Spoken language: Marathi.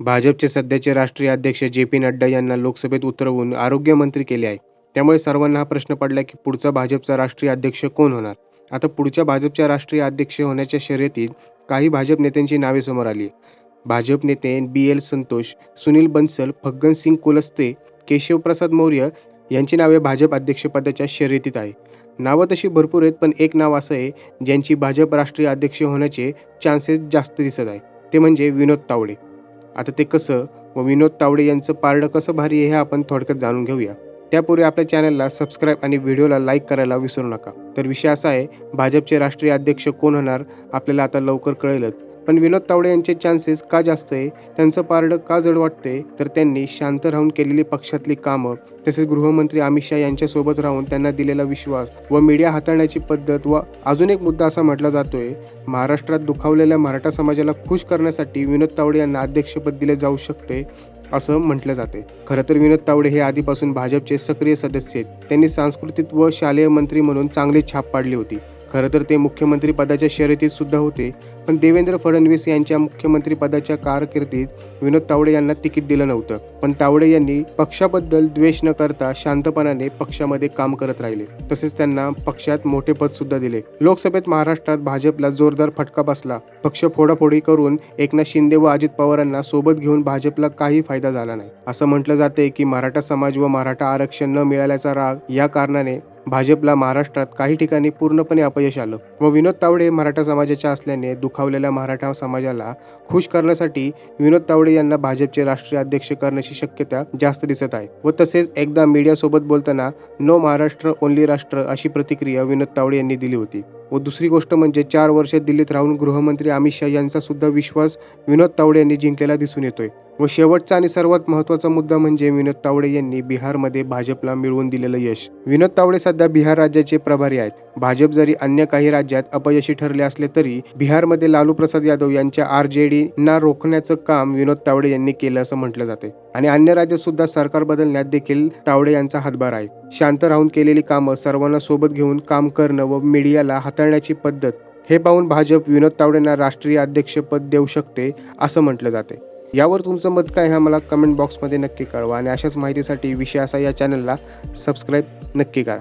भाजपचे सध्याचे राष्ट्रीय अध्यक्ष जे पी नड्डा यांना लोकसभेत उतरवून आरोग्यमंत्री केले आहे. त्यामुळे सर्वांना हा प्रश्न पडला की पुढचा भाजपचा राष्ट्रीय अध्यक्ष कोण होणार? आता पुढच्या भाजपच्या राष्ट्रीय अध्यक्ष होण्याच्या शर्यतीत काही भाजप नेत्यांची नावे समोर आली. भाजप नेते बी एल संतोष सुनील बन्सल फग्गन सिंग कुलस्ते केशवप्रसाद मौर्य यांची नावे भाजप अध्यक्षपदाच्या शर्यतीत आहे. नावं तशी भरपूर आहेत पण एक नाव असं आहे ज्यांची भाजप राष्ट्रीय अध्यक्ष होण्याचे चान्सेस जास्त दिसत आहे. ते म्हणजे विनोद तावडे. आता ते कसं? व विनोद तावडे यांचं पारडं कसं भारी आहे हे आपण थोडक्यात जाणून घेऊया. त्यापूर्वी आपल्या चॅनलला सबस्क्राईब आणि व्हिडिओला लाईक करायला विसरू नका. तर विषय असा आहे भाजपचे राष्ट्रीय अध्यक्ष कोण होणार? आपल्याला आता लवकर कळेलच. पण विनोद तावडे यांचे चान्सेस का जास्त आहे त्यांचं पारडं का जड वाटते तर त्यांनी शांत राहून केलेली पक्षातली कामं तसेच गृहमंत्री अमित शहा यांच्यासोबत राहून त्यांना दिलेला विश्वास व मीडिया हाताळण्याची पद्धत व अजून एक मुद्दा असा म्हटला जातोय महाराष्ट्रात दुखावलेल्या मराठा समाजाला खुश करण्यासाठी विनोद तावडे यांना अध्यक्षपद दिले जाऊ शकते असं म्हटलं जाते खरं तर विनोद तावडे हे आधीपासून भाजपचे सक्रिय सदस्य आहेत. त्यांनी सांस्कृतिक व शालेय मंत्री म्हणून चांगली छाप पाडली होती. खरं तर ते मुख्यमंत्रीपदाच्या शर्यतीत सुद्धा होते. पण देवेंद्र फडणवीस यांच्या मुख्यमंत्रीपदाच्या कारकिर्दीत विनोद तावडे यांना तिकीट दिलं नव्हतं. पण तावडे यांनी पक्षाबद्दल द्वेष न करता शांतपणाने पक्षामध्ये काम करत राहिले. तसेच त्यांना पक्षात मोठे पद सुद्धा दिले. लोकसभेत महाराष्ट्रात भाजपला जोरदार फटका बसला. पक्ष फोडाफोडी करून एकनाथ शिंदे व अजित पवारांना सोबत घेऊन भाजपला काही फायदा झाला नाही. असं म्हटलं जाते की मराठा समाज व मराठा आरक्षण न मिळाल्याचा राग या कारणाने भाजपला महाराष्ट्रात काही ठिकाणी पूर्णपणे अपयश आलं व विनोद तावडे हे मराठा समाजाच्या असल्याने दुखावलेल्या मराठा समाजाला खुश करण्यासाठी विनोद तावडे यांना भाजपचे राष्ट्रीय अध्यक्ष करण्याची शक्यता जास्त दिसत आहे व तसेच एकदा मीडियासोबत बोलताना नो महाराष्ट्र ओनली राष्ट्र अशी प्रतिक्रिया विनोद तावडे यांनी दिली होती. व दुसरी गोष्ट म्हणजे चार वर्ष दिल्लीत राहून गृहमंत्री अमित शहा यांचा सुद्धा विश्वास विनोद तावडे यांनी जिंकलेला दिसून येतोय. व शेवटचा आणि सर्वात महत्त्वाचा मुद्दा म्हणजे विनोद तावडे यांनी बिहारमध्ये भाजपला मिळवून दिलेलं यश. विनोद तावडे सध्या बिहार राज्याचे प्रभारी आहेत. भाजप जरी अन्य काही राज्यात अपयशी ठरले असले तरी बिहारमध्ये लालू प्रसाद यादव यांच्या आर जे डी ना रोखण्याचं काम विनोद तावडे यांनी केलं असं म्हटलं जाते. आणि अन्य राज्यात सुद्धा सरकार बदलण्यात देखील तावडे यांचा हातभार आहे. शांत राहून केलेली कामं सर्वांना सोबत घेऊन काम करणं व मीडियाला हाताळण्याची पद्धत हे पाहून भाजप विनोद तावडेंना राष्ट्रीय अध्यक्षपद देऊ शकते असं म्हटलं जाते. यावर तुमचं मत काय हा मला कमेंट बॉक्समध्ये नक्की कळवा. आणि अशाच माहितीसाठी विषय असा या चॅनलला सबस्क्राईब नक्की करा.